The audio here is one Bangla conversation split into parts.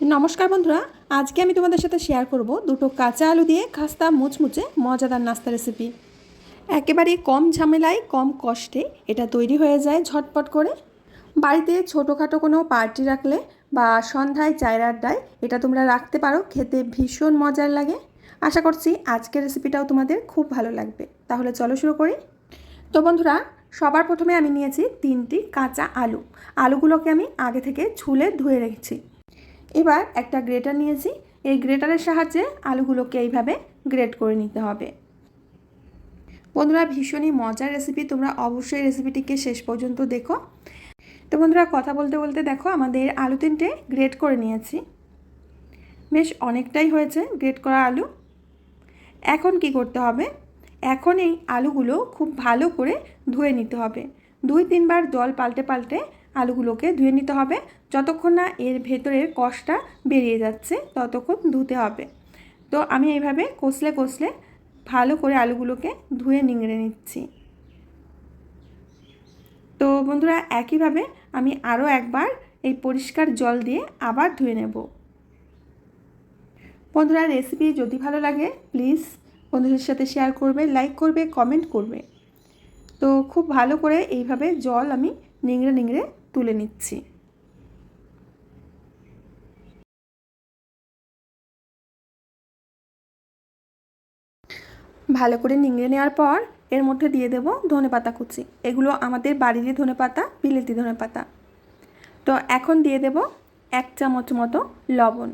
নমস্কার বন্ধুরা, আজকে আমি তোমাদের সাথে শেয়ার করব দুটো কাঁচা আলু দিয়ে খাস্তা মুচমুচে মজাদার নাস্তা রেসিপি একেবারে কম ঝামেলায়, কম কষ্টে এটা তৈরি হয়ে যায় ঝটপট করে। বাড়িতে ছোটোখাটো কোনো পার্টি রাখলে বা সন্ধ্যায় চায়ের আড্ডায় এটা তোমরা রাখতে পারো, খেতে ভীষণ মজার লাগে। আশা করছি আজকের রেসিপিটাও তোমাদের খুব ভালো লাগবে। তাহলে চলো শুরু করি। তো বন্ধুরা, সবার প্রথমে আমি নিয়েছি তিনটি কাঁচা আলু। আলুগুলোকে আমি আগে থেকে ছুলে ধুয়ে রেখেছি। এবার একটা গ্রেটার নিয়েছি। এই গ্রেটারের সাহায্যে আলুগুলোকে এইভাবে গ্রেট করে নিতে হবে। বন্ধুরা, ভীষণই মজার রেসিপি তোমরা অবশ্যই রেসিপিটিকে শেষ পর্যন্ত দেখো। তো বন্ধুরা, কথা বলতে বলতে দেখো, আমাদের আলু তিনটে গ্রেট করে নিয়েছি। বেশ অনেকটাই হয়েছে গ্রেট করা আলু। এখন কি করতে হবে? এখন এই আলুগুলো খুব ভালো করে ধুয়ে নিতে হবে। দুই তিনবার জল পাল্টে পাল্টে আলুগুলোকে ধুয়ে নিতে হবে। যতক্ষণ না এর ভেতরের কষটা বেরিয়ে যাচ্ছে, ততক্ষণ ধুতে হবে। তো আমি এইভাবে কষলে কষলে ভালো করে আলুগুলোকে ধুয়ে নিংড়ে নিচ্ছি। তো বন্ধুরা, একইভাবে আমি আরও একবার এই পরিষ্কার জল দিয়ে আবার ধুয়ে নেব। বন্ধুরা, রেসিপি যদি ভালো লাগে, প্লিজ বন্ধুদের সাথে শেয়ার করবে, লাইক করবে, কমেন্ট করবে। তো খুব ভালো করে এইভাবে জল আমি নিংড়ে নিংড়ে তুলে নিচ্ছি। ভালো করে নিংড়ে নেওয়ার পর এর মধ্যে দিয়ে দেব ধনে পাতা কুচি। এগুলো আমাদের বাড়িরই ধনে পাতা বিলেতি ধনে পাতা তো এখন দিয়ে দেব এক চামচ মতো লবণ।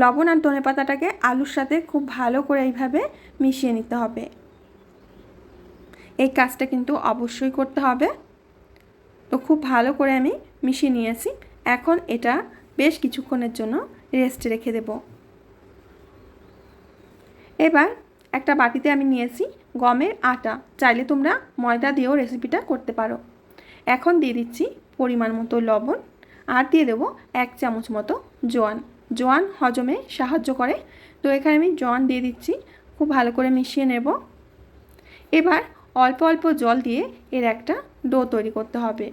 লবণ আর ধনে পাতাটাকে আলুর সাথে খুব ভালো করে এইভাবে মিশিয়ে নিতে হবে। এই কাজটা কিন্তু অবশ্যই করতে হবে। তো খুব ভালো করে আমি মিশিয়ে নিয়েছি। এখন এটা বেশ কিছুক্ষণের জন্য রেস্টে রেখে দেব। এবার একটা বাটিতে আমি নিয়েছি গমের আটা। চাইলে তোমরা ময়দা দিয়েও রেসিপিটা করতে পারো। এখন দিয়ে দিচ্ছি পরিমাণ মতো লবণ আর দিয়ে দেবো এক চামচ মতো জোয়ান। জোয়ান হজমে সাহায্য করে। তো এখানে আমি জোয়ান দিয়ে দিচ্ছি, খুব ভালো করে মিশিয়ে নেব। এবার অল্প অল্প জল দিয়ে এর একটা ডো তৈরি করতে হবে।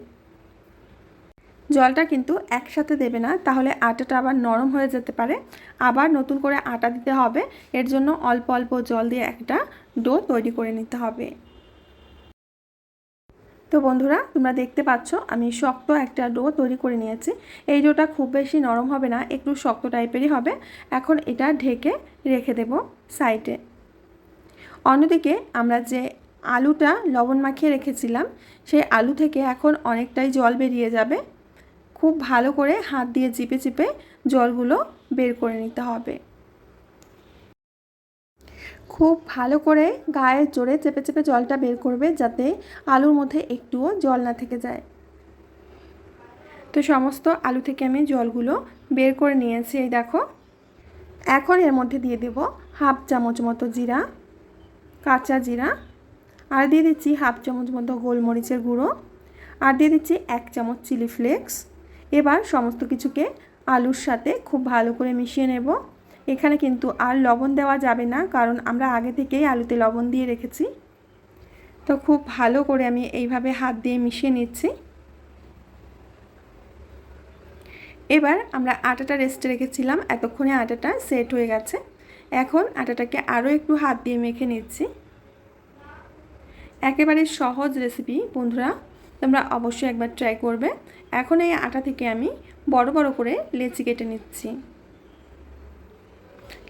জলটা কিন্তু একসাথে দেবে না, তাহলে আটাটা আবার নরম হয়ে যেতে পারে। আবার নতুন করে আটা দিতে হবে, এর জন্য অল্প অল্প জল দিয়ে একটা ডো তৈরি করে নিতে হবে। তো বন্ধুরা, তোমরা দেখতে পাচ্ছ, আমি শক্ত একটা ডো তৈরি করে নিয়েছি। এই ডোটা খুব বেশি নরম হবে না, একটু শক্ত টাইপেরই হবে। এখন এটা ঢেকে রেখে দেব সাইডে। অন্যদিকে আমরা যে আলুটা লবণ মাখিয়ে রেখেছিলাম, সেই আলু থেকে এখন অনেকটাই জল বেরিয়ে যাবে। খুব ভালো করে হাত দিয়ে চিপে চিপে জলগুলো বের করে নিতে হবে। খুব ভালো করে গায়ের জোরে চেপে চেপে জলটা বের করবে যাতে আলুর মধ্যে একটুও জল না থেকে যায়। তো সমস্ত আলু থেকে আমি জলগুলো বের করে নিয়েছি, এই দেখো। এখন এর মধ্যে দিয়ে দেব হাফ চামচ মতো জিরা, কাঁচা জিরা, আর দিয়ে দিচ্ছি হাফ চামচ মতো গোলমরিচের গুঁড়ো, আর দিয়ে দিচ্ছি এক চামচ চিলি ফ্লেক্স এবার সমস্ত কিছুকে আলুর সাথে খুব ভালো করে মিশিয়ে নেব। এখানে কিন্তু আর লবণ দেওয়া যাবে না, কারণ আমরা আগে থেকেই আলুতে লবণ দিয়ে রেখেছি। তো খুব ভালো করে আমি এইভাবে হাত দিয়ে মিশিয়ে নিচ্ছি। এবার আমরা আটাটা রেস্টে রেখেছিলাম, এতক্ষণে আটাটা সেট হয়ে গেছে। এখন আটাটাকে আরও একটু হাত দিয়ে মেখে নিচ্ছি। একেবারে সহজ রেসিপি বন্ধুরা। তোমরা অবশ্যই একবার ট্রাই করবে। এখন এই আটা থেকে আমি বড় বড় করে লেচি কেটে নিচ্ছি।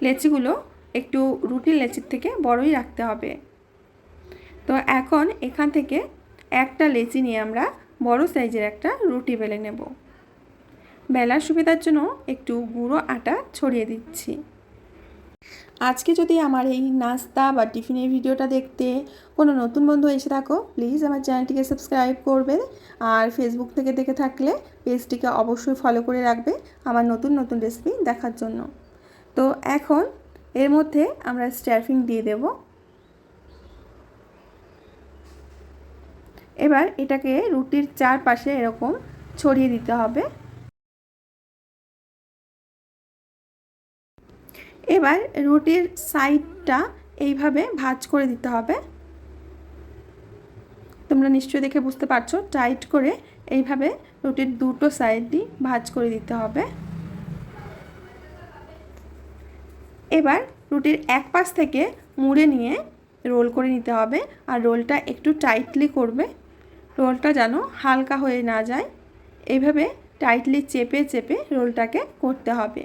লেচিগুলো একটু রুটির লেচির থেকে বড়ই রাখতে হবে। তো এখন এখান থেকে একটা লেচি নিয়ে আমরা বড় সাইজের একটা রুটি বেলে নেব। বেলার সুবিধার জন্য একটু গুঁড়ো আটা ছড়িয়ে দিচ্ছি। আজকে যদি আমার এই নাস্তা বা টিফিনের ভিডিওটা দেখতে কোনো নতুন বন্ধু এসে থাকো প্লিজ আমার চ্যানেলটিকে সাবস্ক্রাইব করবে আর ফেসবুক থেকে দেখে থাকলে পেজটিকে অবশ্যই ফলো করে রাখবে আমার নতুন নতুন রেসিপি দেখার জন্য। তো এখন এর মধ্যে আমরা স্ট্যাফিং দিয়ে দেব। এবার এটাকে রুটির চারপাশে এরকম ছড়িয়ে দিতে হবে। এবার রুটির সাইডটা এইভাবে ভাজ করে দিতে হবে। তোমরা নিশ্চয়ই দেখে বুঝতে পারছ টাইট করে এইভাবে রুটির দুটো সাইডই ভাজ করে দিতে হবে। এবার রুটির এক পাশ থেকে মুড়ে নিয়ে রোল করে নিতে হবে আর রোলটা একটু টাইটলি করবে। রোলটা যেন হালকা হয়ে না যায়। এইভাবে টাইটলি চেপে চেপে রোলটাকে করতে হবে।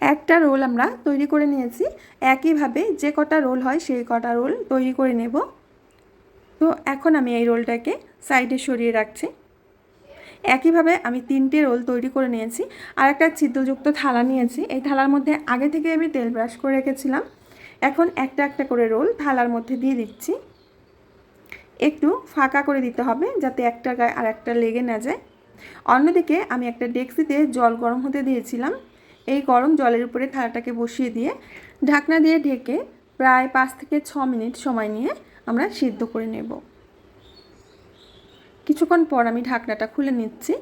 একটা রোল আমরা তৈরি করে নিয়েছি। একইভাবে যে কটা রোল হয় সেই কটা রোল তৈরি করে নেব। তো এখন আমি এই রোলটাকে সাইডে সরিয়ে রাখছি। একইভাবে আমি তিনটে রোল তৈরি করে নিয়েছি। আর একটা ছিদ্রযুক্ত থালা নিয়েছি। এই থালার মধ্যে আগে থেকে আমি তেল ব্রাশ করে রেখেছিলাম। এখন একটা একটা করে রোল থালার মধ্যে দিয়ে দিচ্ছি। একটু ফাঁকা করে দিতে হবে যাতে একটা গায়ে আর একটা লেগে না যায়। অন্যদিকে আমি একটা ডেক্সিতে জল গরম হতে দিয়েছিলাম। এই গরম জলের উপরে থালাটাকে বসিয়ে দিয়ে ঢাকনা দিয়ে ঢেকে প্রায় পাঁচ থেকে ছ মিনিট সময় নিয়ে আমরা সিদ্ধ করে নেব। কিছুক্ষণ পর আমি ঢাকনাটা খুলে নিচ্ছি।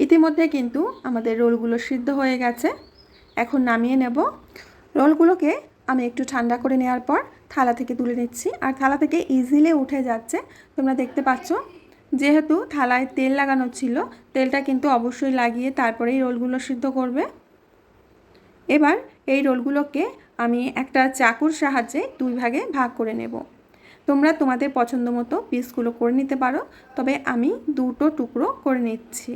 ইতিমধ্যে কিন্তু আমাদের রোলগুলো সিদ্ধ হয়ে গেছে। এখন নামিয়ে নেব। রোলগুলোকে আমি একটু ঠান্ডা করে নেওয়ার পর থালা থেকে তুলে নিচ্ছি। আর থালা থেকে ইজিলি উঠে যাচ্ছে। তোমরা দেখতে পাচ্ছ যেহেতু থালায় তেল লাগানো ছিল, তেলটা কিন্তু অবশ্যই লাগিয়ে তারপরেই রোলগুলো সিদ্ধ করবে। এবার এই রোলগুলোকে আমি একটা চাকুর সাহায্যে দুই ভাগে ভাগ করে নেব। তোমরা তোমাদের পছন্দ মতো পিসগুলো করে নিতে পারো, তবে আমি দুটো টুকরো করে নিচ্ছি।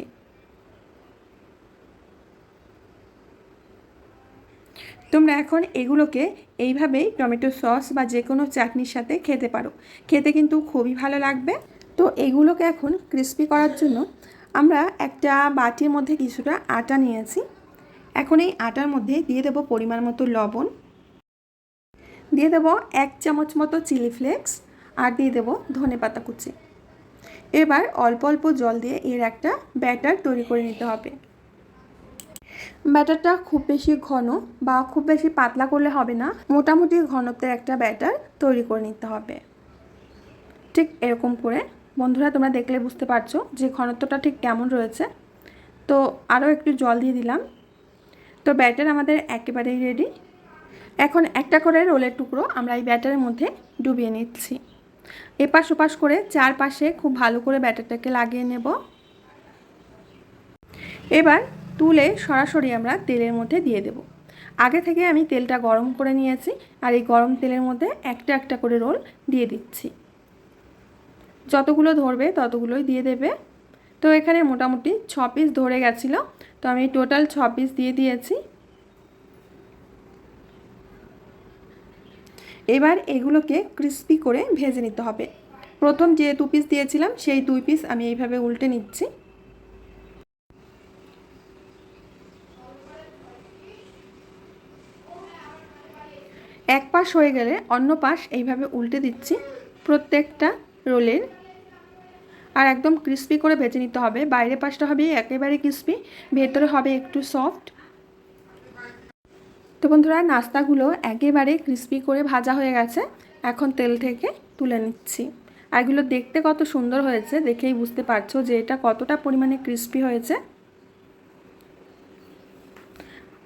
তোমরা এখন এগুলোকে এইভাবেই টমেটো সস বা যে কোনো চাটনির সাথে খেতে পারো। খেতে কিন্তু খুবই ভালো লাগবে। তো এগুলোকে এখন ক্রিস্পি করার জন্য আমরা একটা বাটির মধ্যে কিছুটা আটা নিয়েছি। এখন এই আটার মধ্যে দিয়ে দেবো পরিমাণ মতো লবণ। দিয়ে দেবো এক চামচ মতো চিলি ফ্লেক্স আর দিয়ে দেবো ধনে পাতা কুচি। এবার অল্প অল্প জল দিয়ে এর একটা ব্যাটার তৈরি করে নিতে হবে। ব্যাটারটা খুব বেশি ঘন বা খুব বেশি পাতলা করলে হবে না, মোটামুটি ঘনত্বের একটা ব্যাটার তৈরি করে নিতে হবে। ঠিক এরকম করে বন্ধুরা, তোমরা দেখলে বুঝতে পারছ যে ঘনত্বটা ঠিক কেমন রয়েছে। তো আরও একটু জল দিয়ে দিলাম। তো ব্যাটার আমাদের একেবারেই রেডি এখন একটা করে রোলের টুকরো আমরা এই ব্যাটারের মধ্যে ডুবিয়ে নিচ্ছি। এপাশ ওপাশ করে চারপাশে খুব ভালো করে ব্যাটারটাকে লাগিয়ে নেব। এবার তুলে সরাসরি আমরা তেলের মধ্যে দিয়ে দেব। আগে থেকে আমি তেলটা গরম করে নিয়েছি আর এই গরম তেলের মধ্যে একটা একটা করে রোল দিয়ে দিচ্ছি। যতগুলো ধরবে ততগুলোই দিয়ে দেবে। তো এখানে মোটামুটি ছ পিস ধরে গেছিল। তো আমি টোটাল ছ পিস দিয়ে দিয়েছি। এবার এগুলোকে ক্রিস্পি করে ভেজে নিতে হবে। প্রথম যে দু পিস দিয়েছিলাম, সেই দুই পিস আমি এইভাবে উল্টে নিচ্ছি। এক পাশ হয়ে গেলে অন্য পাশ এইভাবে উল্টে দিচ্ছি। প্রত্যেকটা রোলের। আর একদম ক্রিস্পি করে ভেজে নিতে হবে। বাইরের পাশটা হবে একেবারে ক্রিস্পি ভেতরে হবে একটু সফট তো বন্ধুরা, নাস্তাগুলো একেবারে ক্রিস্পি করে ভাজা হয়ে গেছে। এখন তেল থেকে তুলে নিচ্ছি। আর এগুলো দেখতে কত সুন্দর হয়েছে, দেখেই বুঝতে পারছ যে এটা কতটা পরিমাণে ক্রিস্পি হয়েছে।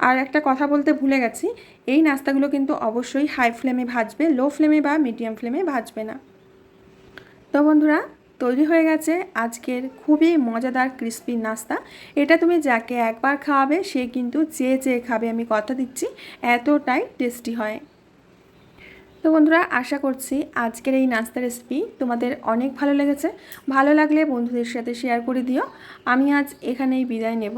আর একটা কথা বলতে ভুলে গেছি, এই নাস্তাগুলো কিন্তু অবশ্যই হাই ফ্লেমে ভাজবে লো ফ্লেমে বা মিডিয়াম ফ্লেমে ভাজবে না। তো বন্ধুরা, তৈরি হয়ে গেছে আজকের খুবই মজাদার ক্রিস্পি নাস্তা। এটা তুমি যাকে একবার খাওয়াবে, সে কিন্তু চেয়ে চেয়ে খাবে, আমি কথা দিচ্ছি, এতটাই টেস্টি হয়। তো বন্ধুরা, আশা করছি আজকের এই নাস্তা রেসিপি তোমাদের অনেক ভালো লেগেছে। ভালো লাগলে বন্ধুদের সাথে শেয়ার করে দিও। আমি আজ এখানেই বিদায় নেব।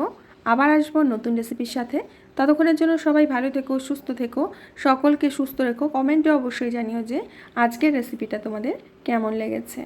আবার আসব নতুন রেসিপির সাথে। ততক্ষণের জন্য সবাই ভালো থেকো, সুস্থ থেকো, সকলকে সুস্থ রেখো। কমেন্টে অবশ্যই জানিও যে আজকের রেসিপিটা তোমাদের কেমন লেগেছে।